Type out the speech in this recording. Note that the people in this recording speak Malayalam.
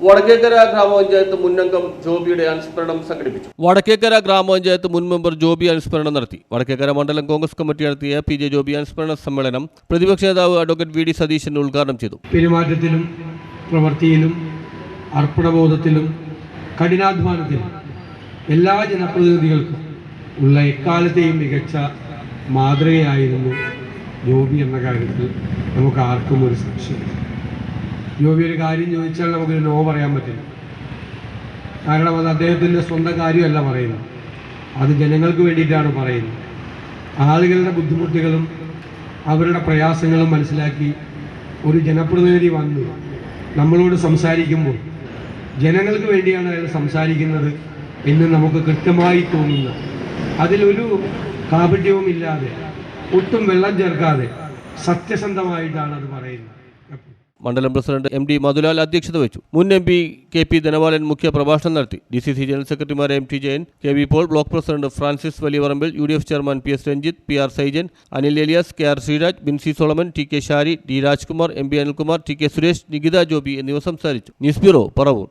Vadakkekara ഗ്രാമപഞ്ചായത്ത് മുന്നംഗം ജോബിയുടെ അനുസ്മരണം സംഘടിപ്പിച്ചു. വടക്കേക്കര ഗ്രാമപഞ്ചായത്ത് മുൻ മെമ്പർ ജോബി അനുസ്മരണം നടത്തി. വടക്കേക്കര മണ്ഡലം കോൺഗ്രസ് കമ്മിറ്റി നടത്തിയ പി ജെ ജോബി അനുസ്മരണ സമ്മേളനം പ്രതിപക്ഷ നേതാവ് അഡ്വക്കേറ്റ് വി ഡി സതീശൻ ഉദ്ഘാടനം ചെയ്തു. പെരുമാറ്റത്തിലും പ്രവൃത്തിയിലും അർപ്പണബോധത്തിലും കഠിനാധ്വാനത്തിലും എല്ലാ ജനപ്രതിനിധികൾക്കും ഉള്ള എക്കാലത്തെയും മികച്ച മാതൃകയായിരുന്നു ജോബി എന്ന കാര്യത്തിൽ നമുക്ക് ആർക്കും ഒരു സംശയമില്ല ജോബി ഒരു കാര്യം ചോദിച്ചാൽ നമുക്കൊരു നോ പറയാൻ പറ്റില്ല. കാരണം അത് അദ്ദേഹത്തിന്റെ സ്വന്തം കാര്യമല്ല പറയുന്നത്. അത് ജനങ്ങൾക്ക് വേണ്ടിയിട്ടാണ് പറയുന്നത്. ആളുകളുടെ ബുദ്ധിമുട്ടുകളും അവരുടെ പ്രയാസങ്ങളും മനസ്സിലാക്കി ഒരു ജനപ്രതിനിധി വന്നു നമ്മളോട് സംസാരിക്കുമ്പോൾ ജനങ്ങൾക്ക് വേണ്ടിയാണ് അയാൾ സംസാരിക്കുന്നത് എന്ന് നമുക്ക് കൃത്യമായി തോന്നുന്ന. അതിലൊരു കാപട്യവും ഇല്ലാതെ ഒട്ടും വെള്ളം ചേർക്കാതെ സത്യസന്ധമായിട്ടാണ് അത് പറയുന്നത്. മണ്ഡലം പ്രസിഡന്റ് എം ഡി മധുലാൽ അധ്യക്ഷത വഹിച്ചു. മുൻ M P K P Dhanapalan മുഖ്യ പ്രഭാഷണം നടത്തി. ഡി സി സി ജനറൽ സെക്രട്ടറിമാർ M T Jayan K V Paul block president Francis Valiyavarambil U D F chairman P S Ranjith P R Saijan Anil Elias K R Sreeraj Binsy Solomon T K Shari D Rajkumar M P Anilkumar T K Suresh Nikitha Joby എന്നിവർ സംസാരിച്ചു. News bureau Paravur.